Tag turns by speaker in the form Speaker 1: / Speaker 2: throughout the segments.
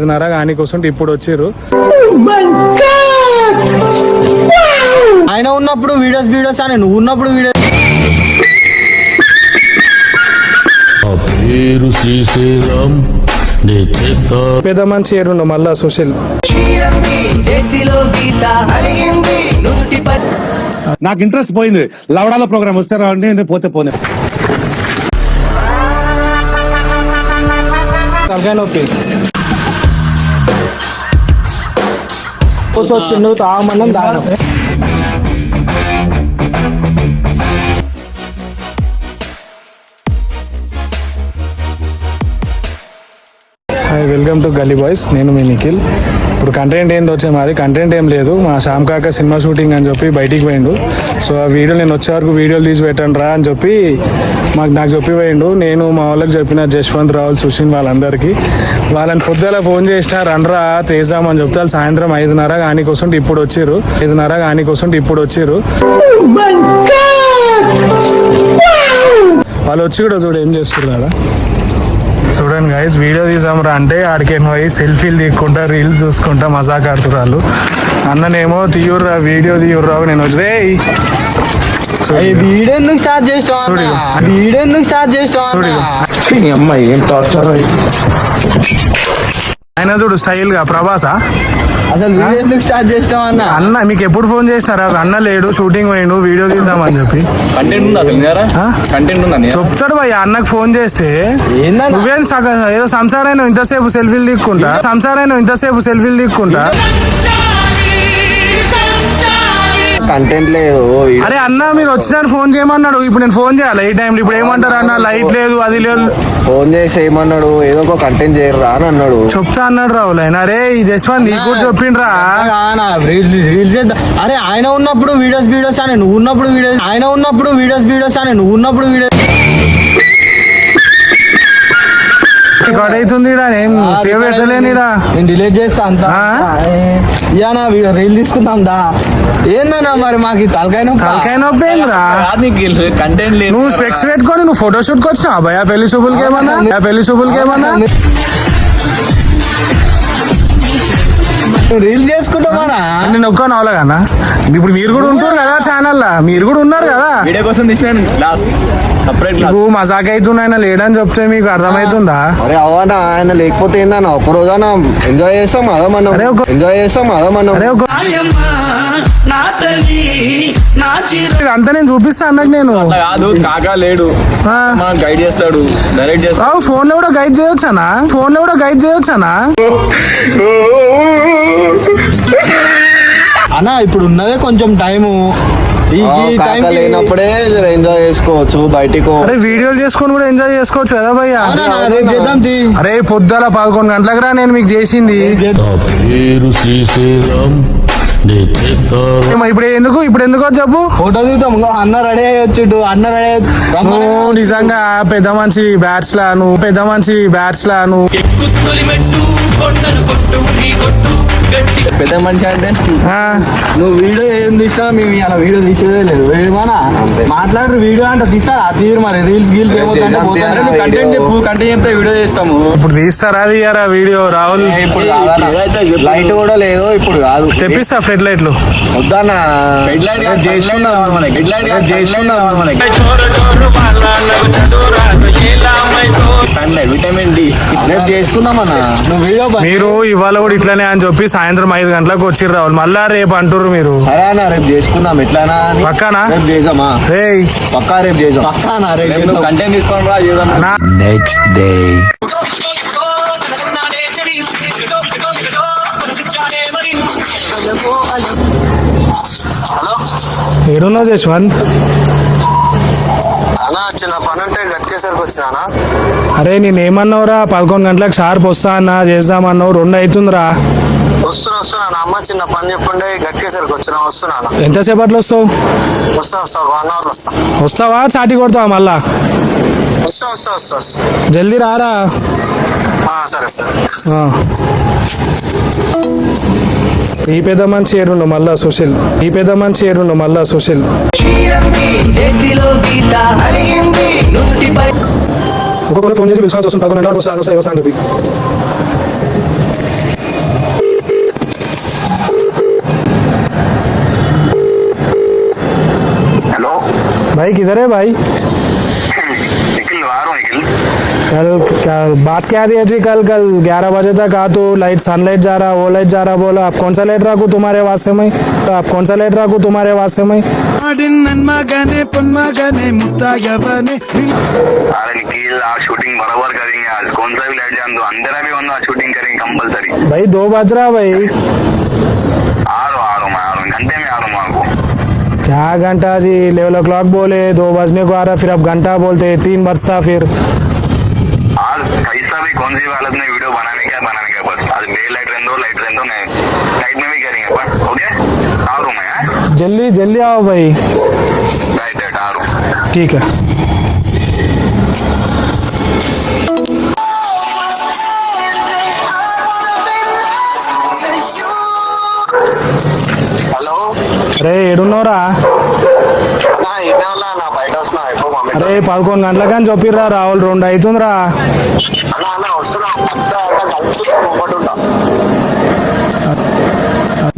Speaker 1: ఐదున్నర కానీ కోసం ఇప్పుడు వచ్చిర్రు.
Speaker 2: ఆయన ఉన్నప్పుడు వీడియోస్ వీడియోస్ అని నువ్వు ఉన్నప్పుడు వీడియో
Speaker 3: ఆ పేరు నే చేస్తా.
Speaker 1: పెద్ద మంచి ఏరుండు మళ్ళా సుశీల్.
Speaker 4: నాకు ఇంట్రెస్ట్ పోయింది. లవడాల ప్రోగ్రామ్ వస్తే రావండి నేను పోతే పోనే.
Speaker 1: తలకాయ నొప్పి.
Speaker 2: వచ్చిండు తాగమన్నం దానం.
Speaker 1: Hi welcome to Galli boys నేను మీ నిఖిల్. ఇప్పుడు కంటెంట్ ఏంది వచ్చే మాది. కంటెంట్ ఏం లేదు. మా శ్యామ్ కాక సినిమా షూటింగ్ అని చెప్పి బయటికి పోయిండు. సో ఆ వీడియో నేను వచ్చే వరకు వీడియోలు తీసి పెట్టండి రా అని చెప్పి మాకు నాకు చెప్పిపోయిండు నేను మా వాళ్ళకి చెప్పిన జశ్వంత్ రావుల్ సుషిన్ వాళ్ళందరికీ. వాళ్ళని పొద్దుల ఫోన్ చేసిన రండ్రా తేజామని చెప్తే వాళ్ళు సాయంత్రం ఐదున్నర కానీ కోసం ఇప్పుడు వచ్చిర్రు. ఐదున్నర కానీ కోసం ఇప్పుడు వచ్చిర్రు. వాళ్ళు వచ్చి కూడా చూడు ఏం చేస్తున్నారు? చూడండి గైస్ వీడియో తీసాంరా. అంటే ఆడికి పోయి సెల్ఫీలు తీయకుండా రీల్స్ చూసుకుంటా మజాక్ ఆడుతున్నారు అన్ననేమో తీయుర్రా వీడియో తీయుర్రా నేను వచ్చి
Speaker 2: ఎందుకు స్టార్ట్ చేసావు ఎందుకు స్టార్ట్ చేసావు.
Speaker 4: అమ్మాయి ఏం టార్చర్
Speaker 1: ఆయన చూడు స్టైల్గా ప్రభాసా.
Speaker 2: అసలు ఎందుకు స్టార్ట్ చేసావు అన్న?
Speaker 1: అన్న మీకు ఎప్పుడు ఫోన్ చేసినారా అన్న లేడు షూటింగ్ పోయిండు వీడియో తీసామని చెప్పి.
Speaker 5: కంటెంట్ ఉందా అసలు? కంటెంట్ ఉందా నిజారా?
Speaker 1: చెప్తాడు భయ్య అన్నకు ఫోన్ చేస్తే. నువ్వేం సగం ఏదో సంసారైన ఇంతసేపు సెల్ఫీలు తీసుకుంటా సంసారైన ఇంతసేపు సెల్ఫీలు తీసుకుంటా
Speaker 2: కంటెంట్ లేదు
Speaker 1: అరే అన్న మీరు వచ్చినారు ఫోన్ చేయమన్నాడు. ఇప్పుడు నేను ఫోన్ చేయాలి. ఈ టైంలో ఇప్పుడు ఏమంటారు అన్న? లైట్ లేదు అది లేదు.
Speaker 2: ఫోన్ చేసి ఏమన్నాడు? ఏదో ఒక కంటెంట్ చేయరా అని అన్నాడు.
Speaker 1: చెప్తా అన్నాడు రావులు ఆయన అరే ఈ జస్వంత్ నీకు కూడా చెప్పిండ్రా.
Speaker 2: అరే ఆయన ఉన్నప్పుడు వీడియోస్ వీడియోస్ అని నువ్వు ఉన్నప్పుడు వీడియోస్ ఆయన ఉన్నప్పుడు వీడియోస్ వీడియోస్ అని నువ్వు ఉన్నప్పుడు వీడియోస్
Speaker 1: రికార్డ్ అవుతుంది ఏం తీయబెట్టలేనిరా
Speaker 2: నేను డిలీట్ చేస్తా అంత? ఇయానా రీల్ తీసుకుందాం దా. ఏందన్నా మరి మాకు తలకాయ నొప్పి?
Speaker 1: తలకాయ నొప్పి ఏందిరా?
Speaker 5: కంటెంట్ లేదు.
Speaker 1: నువ్వు స్పెక్స్ పెట్టుకొని నువ్వు ఫోటో షూట్కి వచ్చినావు? భయ పెళ్ళి చూపులకి ఏమన్నా? పెళ్ళి చూపులకి ఏమన్నా?
Speaker 2: రీల్ చేసుకుంటామన్నా
Speaker 1: నేను ఒక్క నవలగానా ఇప్పుడు మీరు కూడా ఉంటారు కదా ఛానల్ మీరు కూడా ఉన్నారు కదా.
Speaker 5: వీడియో కోసం తీసిన క్లాస్ సపరేట్
Speaker 1: నువ్వు మజాక్ అవుతుంది ఆయన లేడని చెప్తే మీకు అర్థమవుతుందా
Speaker 2: అరే అవనా ఆయన లేకపోతే ఏందన్నా ఒక రోజన ఎంజాయ్ చేస్తాం అదో మనం. ఎంజాయ్ చేస్తాం అదో మనం.
Speaker 1: అరే ఒక అంతా నేను చూపిస్తా అన్నకు నేను.
Speaker 5: కాదు కాకా లేడు. గైడ్ చేస్తాడు డైరెక్ట్ చేస్తాడు.
Speaker 1: ఫోన్లో కూడా గైడ్ చేయొచ్చానా? ఫోన్లో కూడా గైడ్ చేయొచ్చానా?
Speaker 2: అన్న ఇప్పుడు ఉన్నదే కొంచెం టైము.
Speaker 6: లేనప్పుడే ఎంజాయ్ చేసుకోవచ్చు బయటికి
Speaker 1: అరే వీడియోలు చేసుకొని కూడా ఎంజాయ్ చేసుకోవచ్చు కదా భయ్యా. అరే పొద్దుల పదకొండు గంటలకు రా నేను మీకు చేసింది.
Speaker 3: పేరు శ్రీశైలం
Speaker 1: ఇప్పుడు ఎందుకు? ఇప్పుడు ఎందుకు చెప్పు?
Speaker 2: ఫోటో దిగుతాం అన్న రెడీ అయ్యొచ్చుడు అన్న రెడీ
Speaker 1: నువ్వు నిజంగా పెద్ద మనిషి బ్యాట్స్ లా నువ్వు పెద్ద మనిషి బ్యాట్స్ లా నువ్వు
Speaker 5: పెద్ద మనిషి అంటే
Speaker 1: ఆ,
Speaker 2: నువ్వు వీడియో ఏం తీసినా మేము ఇలా వీడియో తీసేదే లేదు. ఏమన్నా మాట్లాడరు వీడియో అంటే తీస్తారా? తీరు మరి. రీల్స్ గీల్స్ ఏమవుతుందంటే
Speaker 5: కంటెంట్ చెప్పు కంటెంట్ చెప్తే వీడియో చేస్తాము.
Speaker 1: ఇప్పుడు తీస్తారా? తీయరా వీడియో? రాహుల్.
Speaker 6: లైట్ కూడా లేదు ఇప్పుడు కాదు.
Speaker 1: తెప్పిస్తా ఫ్లడ్ లైట్లు.
Speaker 6: వద్దన్నా.
Speaker 5: హెడ్ లైట్
Speaker 6: చేసుకుందాం
Speaker 5: మనకి. హెడ్ లైట్
Speaker 6: చేసుకుందాం
Speaker 5: విటమిన్ డి
Speaker 6: చేసుకుందాం అన్న
Speaker 2: నువ్వు వీడియో
Speaker 1: మీరు ఇవాళ కూడా ఇట్లానే అని చెప్పి సాయంత్రం ఐదు గంటలకు వచ్చి రావాలి మళ్ళా రేపు అంటుర్రు మీరు.
Speaker 6: సరే అన్న రేపు చేసుకుందాం. ఎట్లానా అని.
Speaker 1: పక్కానా?
Speaker 6: రేపు చేద్దామా?
Speaker 1: రే
Speaker 6: పక్కా రేపు చేద్దాం.
Speaker 2: పక్కానా? రే
Speaker 5: రేపు కంటెంట్ తీసుకొని రా చేద్దాం
Speaker 1: నా ఏడున్నావు జశ్వంత్?
Speaker 6: అన్నా చిన్న పని ఉంటే గట్కేసరికి వచ్చినా
Speaker 1: అరే నేనేమన్నావురా? పదకొండు గంటలకు షార్ప్ వస్తా అన్నా చేద్దామన్నావు. రెండు అవుతుందిరా
Speaker 6: వస్తున్నా వస్తున్నా నా అమ్మ చిన్న పని చెప్పుండే గట్కేసరికి వచ్చినా వస్తున్నాను
Speaker 1: ఎంతసేపట్లో వస్తావు?
Speaker 6: వస్తా వస్తా వన్ అవర్ వస్తా.
Speaker 1: వస్తావా? చాటి కొడతావా మళ్ళా?
Speaker 6: వస్తా వస్తా వస్తా వస్తా.
Speaker 1: జల్దీ రారా?
Speaker 6: ఆ, సరే సరే.
Speaker 1: ఆ. ఈ పెద్ద మనిషి ఏరుండు మళ్ళా సుశీల్. ఈ పెద్ద మనిషి ఏరుండు మళ్ళా సుశీల్.
Speaker 7: చేతిలో గీత అలిగింది నుదుటిపై
Speaker 1: ఒక్కొక్కరు ఫోన్ చేసి పిలుచుకొని వస్తుంది గంటలకు వస్తాను వస్తాను किधर है भाई?
Speaker 8: निखिल
Speaker 1: कल क्या बात क्या रही जी कल? कल ग्यारह बजे तक आ तो लाइट सनलाइट जा रहा वो लाइट जा रहा बोला आप कौन सा लाइट रखू तुम्हारे वास्ते में? तो आप कौन सा लाइट रखू तुम्हारे वास्ते में?
Speaker 8: शूटिंग बराबर करेंगे आज। कौन सा भी लाइट जान दो भी शूटिंग करेंगे कंपलसरी
Speaker 1: भाई दो बज रहा भाई। क्या घंटा जी? लेवल ओ क्लॉक बोले दो बजने को आ रहा फिर अब घंटा बोलते तीन बजता फिर।
Speaker 8: आज कैसा भी कौन सी हालत में वीडियो बनाने का बनाने का बस? आज डे लाइट रहने दो लाइट रहने दो नहीं नाइट में भी करेंगे पर ओके आ रहा मैं हाँ?
Speaker 1: जल्दी जल्दी आओ भाई।
Speaker 8: राइट राइट आ रहा हूँ
Speaker 1: ठीक है। అరే ఏడున్నావురా? అరే పదకొండు గంటలకని చెప్పిర్రా రావులు రెండు అవుతుందిరా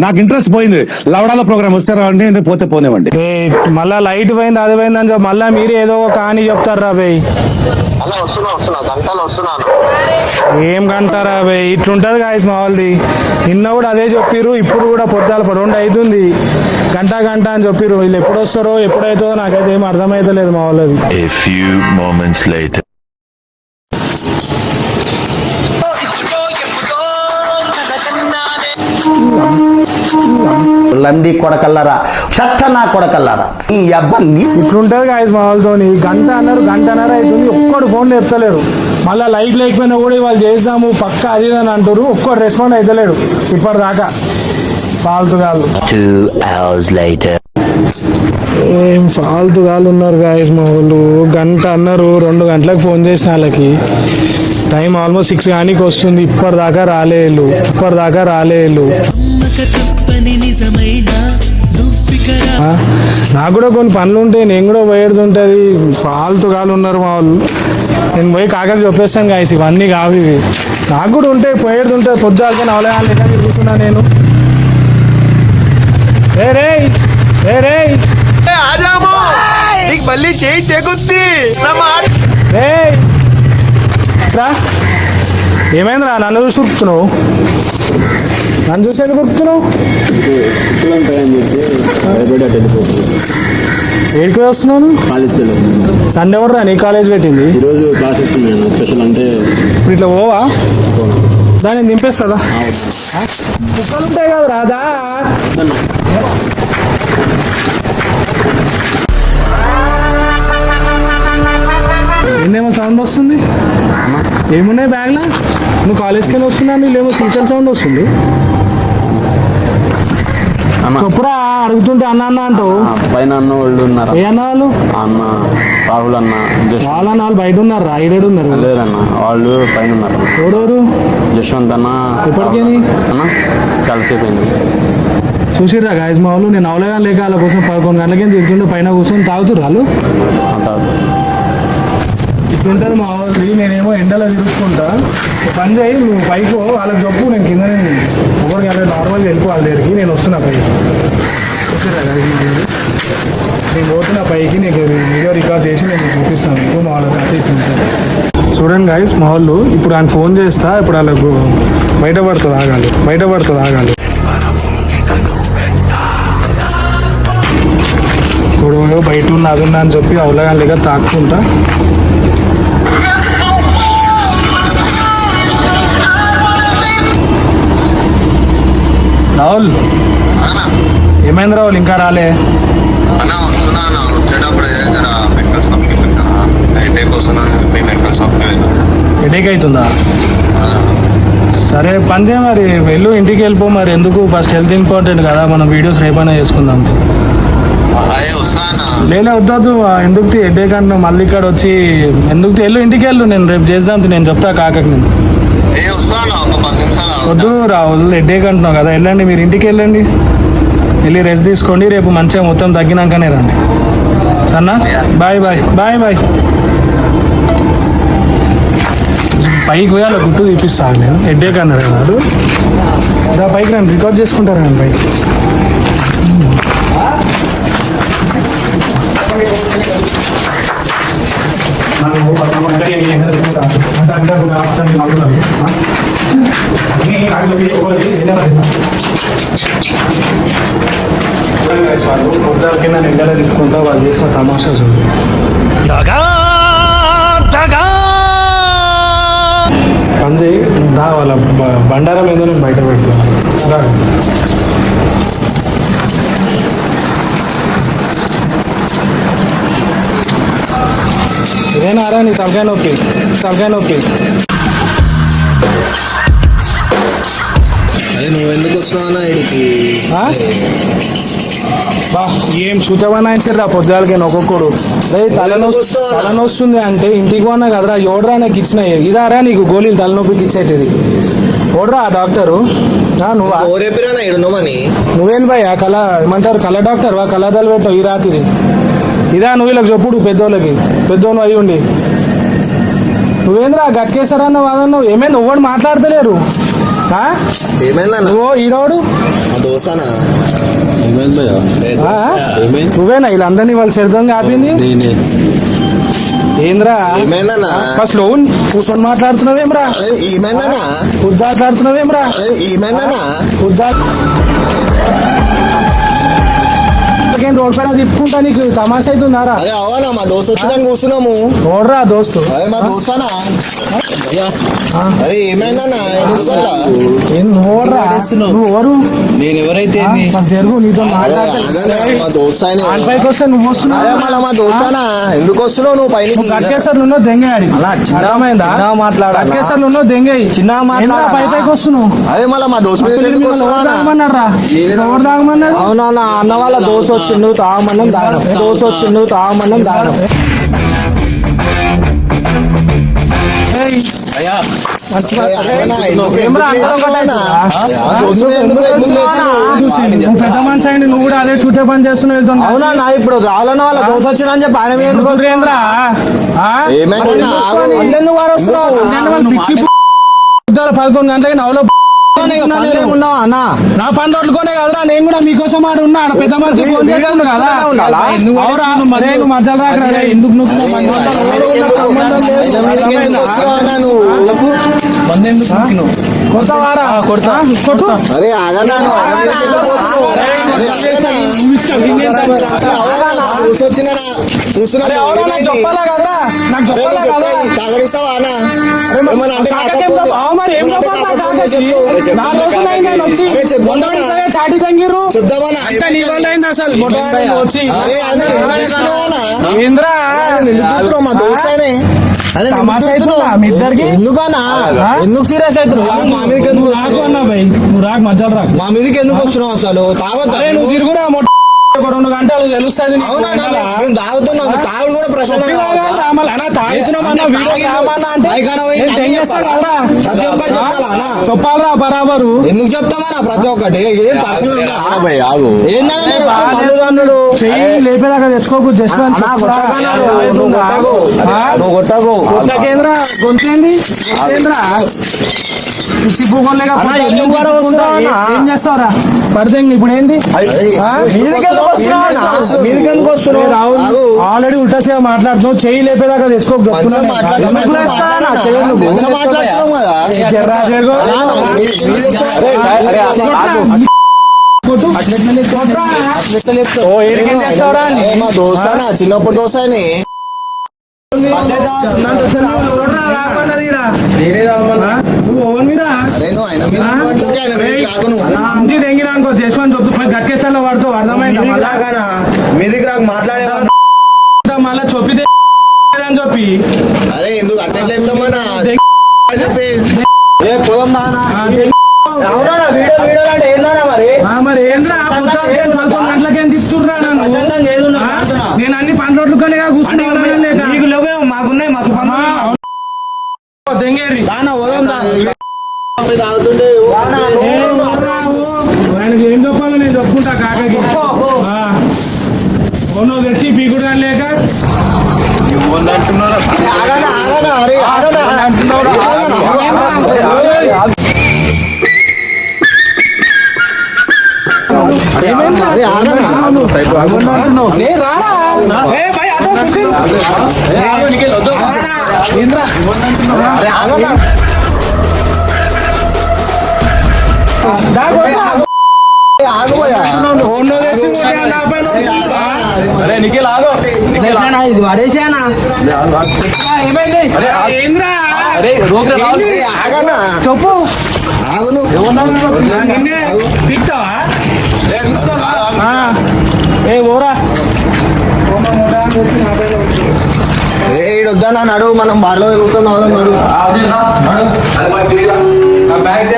Speaker 4: నాకు ఇంట్రెస్ట్ పోయింది. లవడాల ప్రోగ్రామ్ వస్తే రావండి నేను పోతే పోనేవండి
Speaker 1: ఏ మళ్ళా లైట్ పోయింది అది పోయింది అని చెప్పి మళ్ళా మీరే ఏదో ఒక కహాని చెప్తారా భయ్
Speaker 8: అన్న వస్తున్నా వస్తున్నా గంటలు వస్తున్నాను.
Speaker 1: ఏం కంటారా భయ్ ఇట్లుంటది గాయస్ మా వాళ్ళది. నిన్న కూడా అదే చెప్పిర్రు ఇప్పుడు కూడా పొద్దాల రెండు అవుతుంది గంట గంట అని చెప్పిర్రు. వీళ్ళు ఎప్పుడు వస్తారో ఎప్పుడైతుందో నాకైతే ఏం అర్థమైతలేదు మా వాళ్ళది.
Speaker 9: లంది కొడకల్లరా? చెత్త నా కొడకల్లరా? ఈ అబ్బాయి
Speaker 1: ఇట్లుంటది గాయస్ మా గంట అన్నారు గంటన్నర అవుతుంది ఒక్కడు ఫోన్ లేపుతలేరు మళ్ళీ లైట్ లేకపోయినా కూడా వాళ్ళు చేద్దాము పక్క అది అని అంటారు ఒక్కడు రెస్పాండ్ అవుతలేడు ఇప్పటిదాకా. ఫాల్తుగాళ్ళు
Speaker 10: Two hours later.
Speaker 1: ఏం ఫాల్తుగాళ్ళు ఉన్నారు గాయస్ మా వాళ్ళు. గంట అన్నారు రెండు గంటలకు ఫోన్ చేసిన వాళ్ళకి. టైం ఆల్మోస్ట్ సిక్స్ కానీ వస్తుంది. ఇప్పటిదాకా రాలేళ్ళు ఇప్పటిదాకా రాలేళ్ళు నాకు కూడా కొన్ని పనులు ఉంటాయి. నేను కూడా పోయేడుతుంటుంది ఫాల్తుగాళ్ళు ఉన్నారు మా వాళ్ళు. నేను పోయి కాకకి చెప్పేస్తాను గాయస్ ఇవన్నీ కావు ఇవి. నాకు కూడా ఉంటాయి పోయేడుతుంటుంది పొద్దుగా నవలేహాలు లెక్క తిరుగుతున్నా నేను. రే రే. రే రే
Speaker 6: నీకు మళ్ళీ చేయి తెగుద్ది.
Speaker 1: రా. ఏమైందిరా? నన్ను చూసి ఉరుకుతున్నావు? నన్ను చూసి ఎందుకు ఉరుకుతున్నావు? ఏడికి వస్తున్నాను సండే కూడా నీ కాలేజ్ పెట్టింది.
Speaker 2: ఈరోజు క్లాసెస్ ఉన్నాను స్పెషల్ అంటే
Speaker 1: ఇప్పుడు ఇట్లా పోవా? దాన్ని దింపేస్తుందా? కుక్కలు ఉంటాయి కదా రాదా సౌండ్ వస్తుంది? ఏమున్నాయి బ్యాగ్లో? నువ్వు కాలేజ్కి వెళ్ళి వస్తున్నా నీళ్ళేమో సీసల్ సౌండ్ వస్తుంది. చెప్పురా అడుగుతుంటే అన్న అన్న అంటావు.
Speaker 2: పైన అన్న వాళ్ళు ఉన్నారు?
Speaker 1: ఏ అన్న వాళ్ళు?
Speaker 2: అన్న రాహుల్ అన్న
Speaker 1: వాళ్ళ నాళ్ళు బయట ఉన్నారు? ఐడేడు ఉన్నారు.
Speaker 2: లేరన్న వాళ్ళు పైన ఉన్నారు.
Speaker 1: ఎవరెవరు?
Speaker 2: జశ్వంత్ అన్న
Speaker 1: ఎప్పటికేని?
Speaker 2: అన్న. చాలాసేపు అయింది.
Speaker 1: చూసిర్రా గాయస్ మా వాళ్ళు నేను అవలేగా లేక వాళ్ళ కోసం పదకొండు గంటలకి తిరుగుతుంటే పైన కూర్చొని తాగుతుర్రు వాళ్ళు.
Speaker 2: అంతా
Speaker 1: మా వాళ్ళు నేనేమో ఎండలో తిరుగుతుంటా పని చేయి నువ్వు పైకి వాళ్ళకి చెప్పు నేను కింద ఒకరికి అలా నార్మల్గా వెళ్ళిపో వాళ్ళ దగ్గరికి. నేను వస్తున్నా పైకి. నేను పోతున్నా పైకి నీకు వీడియో రికార్డ్ చేసి నేను చూపిస్తాను మీకు మా వాళ్ళకి అయితే చూడండి గాయస్ మా వాళ్ళు ఇప్పుడు ఆయన ఫోన్ చేస్తా ఇప్పుడు వాళ్ళకు బయటపడుతుంది ఆగాలి బయటపడుతుంది ఆగాలి. ఇప్పుడు బయట ఉన్న అదున్నా అని చెప్పి అవలగాని దగ్గర తాక్కుంటా. రాహుల్? ఏమైంది రాహుల్ ఇంకా రాలే. హెడేక్ అవుతుందా? సరే పని చేయ మరి. వెళ్ళు ఇంటికి వెళ్ళిపో మరి. ఎందుకు? ఫస్ట్ హెల్త్ ఇంపార్టెంట్ కదా. మనం వీడియోస్ రేపైనా చేసుకుందాం. లేలే వద్దొద్దు. ఎందుకు హెడేక్ అంటున్నావు. మళ్ళీ ఇక్కడ వచ్చి ఎందుకు వెళ్ళు ఇంటికి వెళ్ళు. నేను రేపు చేద్దాం నేను చెప్తా కాకకి నేను. వద్దు రాహుల్ హెడేక్ అంటున్నావు కదా వెళ్ళండి మీరు ఇంటికి వెళ్ళండి. వెళ్ళి రెస్ట్ తీసుకోండి రేపు మంచిగా మొత్తం తగ్గినాకనే రండి. సన్నా బాయ్ బాయ్ బాయ్ బాయ్. పైకి పోయాలి గుట్టు తీపిస్తాను నేను. హెడ్డేక్ అన్నాడు కాదు దా పైకి రండి రికార్డ్ చేసుకుంటారు రండి పైకి? తిప్పుకుంటా వాళ్ళు చేసిన తమాషా చూడు. పంజి దా వాళ్ళ బండారం ఏదో నేను బయట పెడుతున్నాను. ఇదేనారా నీ తలకాయ నొప్పి తలకాయ నొప్పి.
Speaker 6: అదే నువ్వు ఎందుకు ఇడికి?
Speaker 1: ఆ? బా ఏం చూతవనాయించారా పొద్దులకి ఒక్కొక్కడు రే తలనొస్తు తలనొస్తుంది అంటే ఇంటికి పోనా కదరా? ఎవడరా నాకు ఇచ్చినాయి ఇదారా నీకు గోళీలు తలనొప్పికి ఇచ్చేటిది ఓడరా ఆ డాక్టరు? నువ్వా? భయ కళ ఏమంటారు? కళ డాక్టర్ వా? కళాదాలు పెట్టావు ఈ రాత్రి. ఇదా నువ్వు వీళ్ళకి చెప్పుడు పెద్దోళ్ళకి. పెద్దోళ్ళు అయి ఉండి. నువ్వేంద్రా గట్కేశారన్న వాదన్నావు? ఏమైంది నువ్వు మాట్లాడతలేరు. ఆ?
Speaker 6: ఏమైందన్న దోస్తానా
Speaker 1: ఆ? నువ్వేనా? వీళ్ళందరినీ వాళ్ళు సిద్ధంగా ఆపింది? ఏంద్రా?
Speaker 6: ఏమైందన్న
Speaker 1: ఫస్ట్లో కూర్చొని మాట్లాడుతున్నావేమ్రా
Speaker 6: ఏమైందన్న
Speaker 1: ఫుడ్ మాట్లాడుతున్నావేమ్రా
Speaker 6: ఏమైందన్న
Speaker 1: ఫుడ్ రోడ్ పైన తిప్పుకుంటా నీకు. తమాషా అవుతుందారా
Speaker 6: అరే అవనా మా దోస్త్ వచ్చిందని కూర్చున్నాము.
Speaker 1: దోస్తు.
Speaker 6: అరే మా దోస్తానా? అరే ఏమైందన్న?
Speaker 1: ఏం నువ్వు ఎవరు?
Speaker 2: నేను ఎవరైతే
Speaker 1: ఫస్ట్ జరుగు నీతో
Speaker 6: మా
Speaker 1: పైకి వస్తే నువ్వు
Speaker 6: అరే
Speaker 1: వస్తున్నావు
Speaker 6: మళ్ళా మా దోస్తానా? ఎందుకు వస్తున్నావు నువ్వు పైన
Speaker 1: గట్కేసర్లు ఉన్నో దెంగేయాడి అర్థమైందా?
Speaker 2: మాట్లాడాలా?
Speaker 1: గట్కేసర్లు ఉన్నో దెంగేయి
Speaker 2: చిన్నగా మాట్లాడాలా?
Speaker 1: పై పైకి వస్తున్నావు?
Speaker 6: అరే మళ్ళా మా దోస్త్ మీద
Speaker 1: తాగమన్నారా? ఎవరు తాగమన్నారు?
Speaker 2: అవునా నా అన్న వాళ్ళ దోశ వచ్చిండు. తాగమన్నం తాగడం దోశ వచ్చిండు తాగమన్నం
Speaker 1: చూసి, నువ్వు పెద్ద మనిషి అయింది నువ్వు కూడా అదే చుట్టే పని చేస్తున్నావు వెళ్తున్నా
Speaker 2: అవునా నా ఇప్పుడు రావాలన్న వాళ్ళ దోశ వచ్చిందని చెప్పి ఆయన మీద ఎందుకు
Speaker 1: పిచ్చి పదకొండు గంటలకి నవలో నా పని రోడ్లుకోనే కదరా నేను కూడా మీకోసం ఆడ ఉన్నా ఆడ పెద్ద మనిషి ఫోన్ చేస్తుంది కదా. మధ్యలో రాకరా. ఎందుకు నువ్వు
Speaker 6: ఎందుకు వస్తున్నావు అన్నా నువ్వు
Speaker 1: కొత్త వారా కొడతా. కొట్టు.
Speaker 6: అరే ఆగనా కూర్చొచ్చినారా?
Speaker 1: చెప్పాలా నాకు చెప్పాలా కదా
Speaker 6: తాగడిస్తావా అన్నా? ఏమన్నా అంటే
Speaker 1: నా ఆయన వచ్చి చాటి తంగిర్రు? అంతా వల్ల అయింది అసలు. మొట్టమొదటి వచ్చి? ఏంద్రా?
Speaker 6: మా దోస్తానే. ఎందుకు
Speaker 1: ఇద్దరికి?
Speaker 2: ఎందుకన్నా? సీరియస్ అవుతున్నావు? మా మీదకి ఎందుకు
Speaker 1: నువ్వు రాకు అన్నా భయ్ నువ్వు రాకు మధ్యలో రాకు.
Speaker 2: మా మీదకి ఎందుకు వస్తున్నావు అసలు? తాగొద్దా
Speaker 1: నువ్వు తిరుగురా ఒక రెండు గంటలు తెలుస్తుంది
Speaker 2: తాగుడు కూడా
Speaker 1: అన్నా? చెప్పాలరా బరాబరు.
Speaker 2: ఎందుకు చెప్తామన్నా ప్రతి ఒక్కటి? ఏం పర్సనల్
Speaker 1: చెయ్యి లేపేదాకా తెచ్చుకోకు జస్ట్
Speaker 2: కొట్టకు.
Speaker 1: గొంతేంది? పిచ్చి? ఏం చేస్తావురా? పడితే ఇప్పుడు ఏంది? రాహుల్ ఆల్రెడీ మాట్లాడుతున్నావు. చెయ్యి లేపేదాకా తెచ్చుకోకు
Speaker 6: మంచిగా
Speaker 1: లేస్తావా నా
Speaker 6: మా చిన్నప్పుడు దోస్తానే
Speaker 1: కొట్టురా, రాకుండా తీరా. ఆ? నువ్వు ఓవర్ మీద
Speaker 6: అరే నువ్వు ఆయన మీద పట్టుకుంటే ఆయన మీద రాకు నువ్వు.
Speaker 1: ఇంటి తెంగినా అనుకో చేసుకొని చెప్తూ పోయి గట్కేసాలో వాడుతూ అర్థమైందా మళ్ళా?
Speaker 2: మీదికి రాకు మాట్లాడే
Speaker 1: మళ్ళా చొప్పి అని చెప్పి.
Speaker 6: అరే ఎందుకు అట్లా చెప్తామన్నా చెప్పి
Speaker 2: ఏ పొలం నానా
Speaker 1: ఆ, తెంగి-
Speaker 2: అవునా వీడియో వీడియో అంటే ఏందన్నా మరి?
Speaker 1: ఏంద్రా గంటలకేం?
Speaker 2: నా
Speaker 1: నేను అన్ని పని రోడ్లు కానీ కూర్చుంటా
Speaker 6: అరే ఆగనా
Speaker 1: అంటున్నావు? ఏ, రారా. ఏ, భయ్, అటో
Speaker 5: అరే నిఖిల్ ఆగు. నిఖిల్ ఆగు.
Speaker 6: ఇది పడేసానా
Speaker 5: అరే
Speaker 1: ఏ ఓరా
Speaker 6: వద్దా నా నడు మనం బాలో కూర్చున్నాం నడు.
Speaker 5: బ్యాగ్